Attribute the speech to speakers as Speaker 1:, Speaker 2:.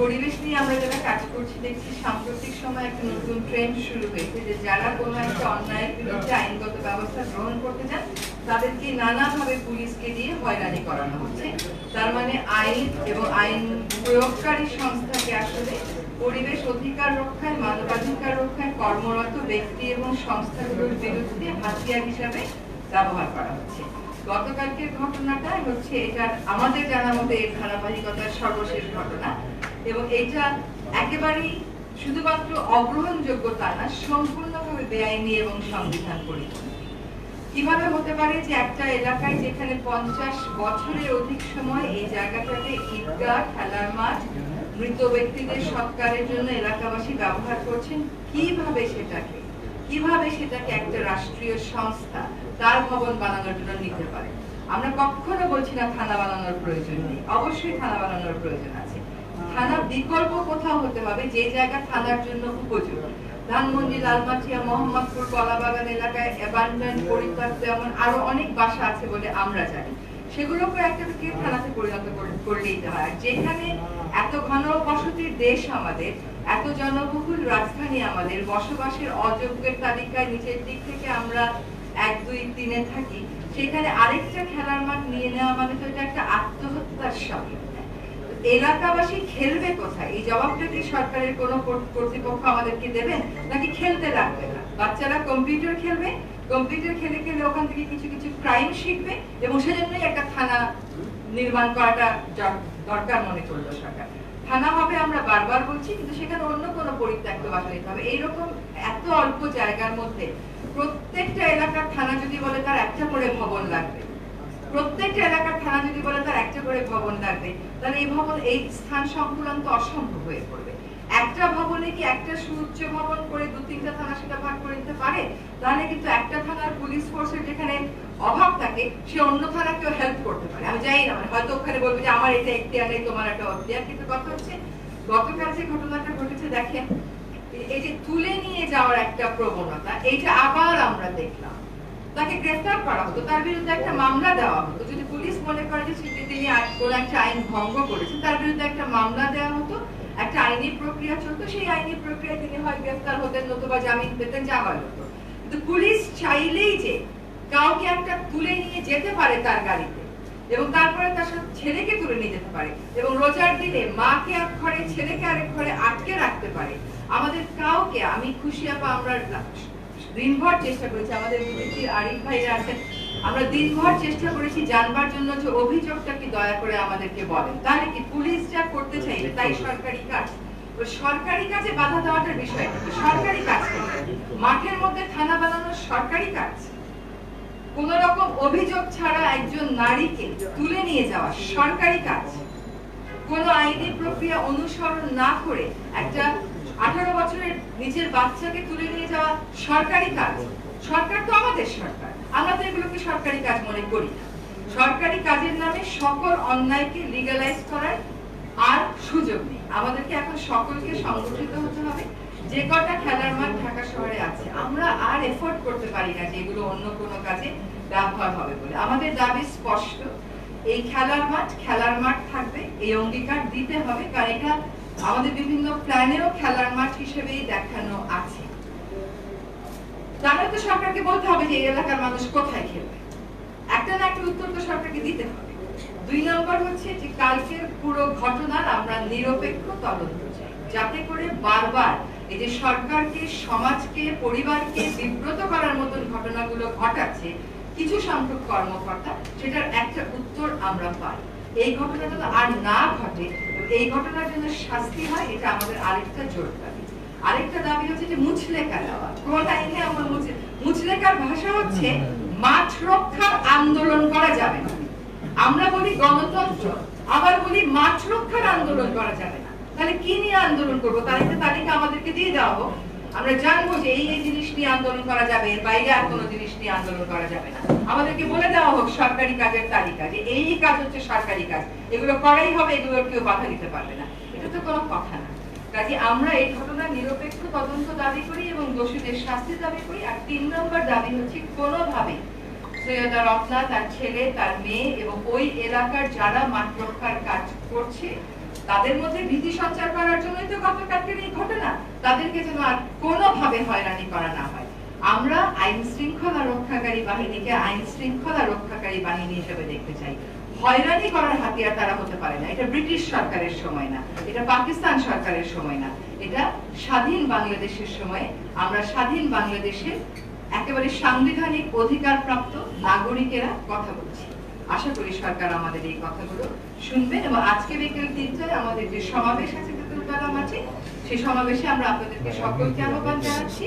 Speaker 1: পরিবেশ নিয়ে আমরা যারা কাজ করছি, দেখছি সাম্প্রতিক সময় একটা নতুন ট্রেন্ড শুরু হয়েছে যে যারা কোনো একটা অন্যায়ের বিরুদ্ধে আইনগত ব্যবস্থা গ্রহণ করতে চান, তাদেরকে নানাভাবে পুলিশকে দিয়ে হয়রানি করানো হচ্ছে। তার মানে আইন এবং আইন প্রয়োগকারী সংস্থাকে আসলে পরিবেশ অধিকার রক্ষায়, মানবাধিকার রক্ষায় কর্মরত ব্যক্তি এবং সংস্থাগুলোর বিরুদ্ধে হাতিয়ার হিসাবে ব্যবহার করা হচ্ছে। গতকালকের ঘটনাটা হচ্ছে এটা আমাদের জানা মতে ধারাবাহিকতার সর্বশেষ ঘটনা। এবং এটা একেবারেই শুধুমাত্র অগ্রহণযোগ্য তা না, সম্পূর্ণভাবে বেআইনি এবং সংবিধান পরিপন্থী। কীভাবে হতে পারে যে একটা এলাকায় যেখানে পঞ্চাশ বছরের অধিক সময় এই জায়গাটাকে ঈদগাহ, খেলার মাঠ, মৃত ব্যক্তিদের সৎকারের জন্য এলাকাবাসী ব্যবহার করছেন, কীভাবে সেটাকে কীভাবে সেটাকে একটা রাষ্ট্রীয় সংস্থা, তার ভবন বানানোর জন্য নিতে পারে? আমরা কখনো বলছি না থানা বানানোর প্রয়োজন নেই। অবশ্যই থানা বানানোর প্রয়োজন আছে। থানা বিকল্প কোথাও হতে হবে, যে জায়গা থানার জন্য উপযোগী। ধানমন্ডি, লালমাটিয়া, মোহাম্মদপুর, কলাবাগান এলাকায় অ্যাবান্ডন পরিত্যক্ত এমন আরও অনেক বাসা আছে বলে আমরা জানি। সেগুলোকে একটা থেকে থানাতে পরিণত করে- নিতে হয়। যেখানে এত ঘন বসতির দেশ আমাদের, এত জনবহুল রাজধানী আমাদের, বসবাসের অযোগ্যের তালিকায় নিচের দিক থেকে আমরা এক, দুই, তিনে থাকি, সেখানে আরেকটা খেলার মাঠ নিয়ে নেওয়া মানে তো এটা একটা আত্মহত্যার সঙ্গে এলাকাবাসী খেলবে কোথায়? এই জবাবটা কি সরকারের কোন কর্তৃপক্ষ আমাদেরকে দেবেন? নাকি খেলতে লাগবে না? বাচ্চারা কম্পিউটার খেলবে, কম্পিউটার খেলে খেলে ওখান থেকে কিছু কিছু ক্রাইম শিখবে এবং সেজন্যই একটা থানা নির্মাণ করাটা দরকার মনে করল সরকার। থানা হবে আমরা বারবার বলছি, কিন্তু সেখানে অন্য কোনো পরিত্যক্ত বাসা নিতে হবে। এইরকম এত অল্প জায়গার মধ্যে প্রত্যেকটা এলাকার থানা যদি বলে তার একটা করে ভবন লাগবে, প্রত্যেকটা এলাকার থানা যদি বলে তার একটা করে ভবন লাগবে তাহলে এই ভবন, এই স্থান সংকুলন তো অসম্ভব হয়ে পড়বে। একটা ভবনে কি একটা সুউচ্চ ভবন করে দু তিনটা থানা সেটা ভাগ করে নিতে পারে? তাহলে কিন্তু একটা থানার পুলিশ ফোর্সের যেখানে অভাব থাকে, সে অন্য থানাকেও হেল্প করতে পারে। আমি জানি না মানে হয়তো ওখানে বলবে যে আমার এটা এখতিয়ার নেই, তোমার একটা অখতিয়ার, কিন্তু কথা হচ্ছে গতকাল যে ঘটনাটা ঘটেছে, দেখেন, এই যে তুলে নিয়ে যাওয়ার একটা প্রবণতা, এইটা আবার আমরা দেখলাম। তাকে গ্রেফতার করা হতো। তার বিরুদ্ধে একটা মামলা দেওয়া হতো। যদি পুলিশ মনে করে যে সে- তিনি কোন একটা আইন ভঙ্গ করেছেন তার বিরুদ্ধে একটা মামলা দেওয়া হতো, একটা আইনি প্রক্রিয়া চলতো। সেই আইনি প্রক্রিয়ায় তিনি হয় গ্রেফতার হতেন, নতুবা জামিন পেতেন, যা হয় হতো। কিন্তু পুলিশ চাইলেই যে কাউকে একটা তুলে নিয়ে যেতে পারে তার গাড়িতে এবং তারপরে তার সাথে ছেলেকে তুলে নিয়ে যেতে পারে এবং রোজার দিনে মাকে এক ঘরে, ছেলেকে আরেক ঘরে আটকে রাখতে পারে। আমাদের কাউকে আমি খুশি আপা আমরা দিনভর চেষ্টা করেছি আমাদের বিদেশি আরিফ ভাইরা আছেন। আমরা দিনভর চেষ্টা করেছি জানবার জন্য যে অভিযোগটা কি দয়া করে আমাদেরকে বলেন। তাহলে কি পুলিশ যা করতে চাইবে তাই সরকারি কাজ? সরকারি কাজে বাধা দেওয়াটার বিষয় সরকারি কাজ মাঠের মধ্যে থানা বানানো সরকারি কাজ। কোন রকম অভিযোগ ছাড়া একজন নারীকে তুলে নিয়ে যাওয়া সরকারি কাজ। কোন আইনি প্রক্রিয়া অনুসরণ না করে একটা নিজের বাচ্চাকে তুলে নিয়ে যাওয়া সরকারি কাজ। সরকার তো আমাদের সরকার। আমরা তো এগুলোকে সরকারি কাজ মনে করি না। সরকারি কাজের নামে সকল অন্যায়কে লিগালাইজ করার আর সুযোগ নেই। আমাদেরকে এখন সকলকে সংগঠিত হতে হবে। যে কটা খেলার মাঠ ঢাকা শহরে আছে, আমরা আর এফোর্ড করতে পারি না যে এগুলো অন্য কোনো কাজে ব্যবহার হবে বলে। আমাদের দাবি স্পষ্ট। এই খেলার মাঠ খেলার মাঠ থাকবে, এই অঙ্গীকার দিতে হবে, কারণ এটা আমাদের বিভিন্ন প্ল্যানেরও খেলার মাঠ হিসেবেই দেখানো আছে। তাহলে তো সরকারকে বলতে হবে যে, এই এলাকার মানুষ কোথায় খেলবে? একটা না একটা উত্তর তো সরকারকে দিতে হবে। দুই নম্বর হচ্ছে যে, কালকের পুরো ঘটনার আমরা নিরপেক্ষ তদন্ত যাতে করে বারবার এই যে সরকারকে, সমাজকে, পরিবারকে বিব্রত করার মতন ঘটনাগুলো ঘটাচ্ছে কিছু সংখ্যক কর্মকর্তা, সেটার একটা উত্তর আমরা পাই। এই ঘটনা যেন আর না ঘটে এই ঘটনার জন্য শাস্তি হয়, এটা আমাদের আরেকটা জোর দাবি। আরেকটা দাবি হচ্ছে যে মুচলেকা দেওয়া। কোন মুচলেকার ভাষা হচ্ছে রক্ষার আন্দোলন করা যাবে না। আমরা বলি গণতন্ত্র, আবার বলি মাঠ রক্ষার আন্দোলন করা যাবে না। তাহলে কি নিয়ে আন্দোলন করব? তার একটা তালিকা আমাদেরকে দিয়ে দেওয়া হোক। আমরা জানব যে এই এই জিনিস নিয়ে আন্দোলন করা যাবে, এর বাইরে আর কোনো জিনিস নিয়ে আন্দোলন করা যাবে না। আমাদেরকে বলে সরকারি কাজের তালিকা, যে এই কাজ হচ্ছে সরকারি কাজ, এগুলো করাই হবে এগুলোর কেউ বাধা দিতে পারবে না। এটা তো কোনো কথা না। কাজে আমরা এই ঘটনার নিরপেক্ষ তদন্ত দাবি করি এবং দোষীদের শাস্তি দাবি করি, আর তিন নম্বর দাবি হচ্ছে কোনোভাবে সৈয়দা রত্না, তার ছেলে, তার মেয়ে এবং ওই এলাকার যারা মাঠ রক্ষার কাজ করছে, তাদের মধ্যে ভীতি সঞ্চার করার জন্যই তো গতকালকের এই ঘটনা। তাদেরকে যেন আর কোনোভাবে হয়রানি করা না হয়। আমরা আইন শৃঙ্খলা রক্ষাকারী বাহিনীকে আইন শৃঙ্খলা রক্ষাকারী বাহিনী হিসেবে দেখতে চাই। হয়রানি করার হাতিয়ার তারা হতে পারে না। এটা ব্রিটিশ সরকারের সময় না। এটা পাকিস্তান সরকারের সময় না। এটা স্বাধীন বাংলাদেশের সময়। আমরা স্বাধীন বাংলাদেশে একেবারে সাংবিধানিক অধিকার প্রাপ্ত নাগরিকেরা কথা বলছি। আশা করি সরকার আমাদের এই কথাগুলো শুনবেন এবং আজকে বিকেল তিনটায় আমাদের যে সমাবেশ আছে তেতুলতলা মাঠে সেই সমাবেশে আমরা আপনাদেরকে সকলকে আহ্বান জানাচ্ছি।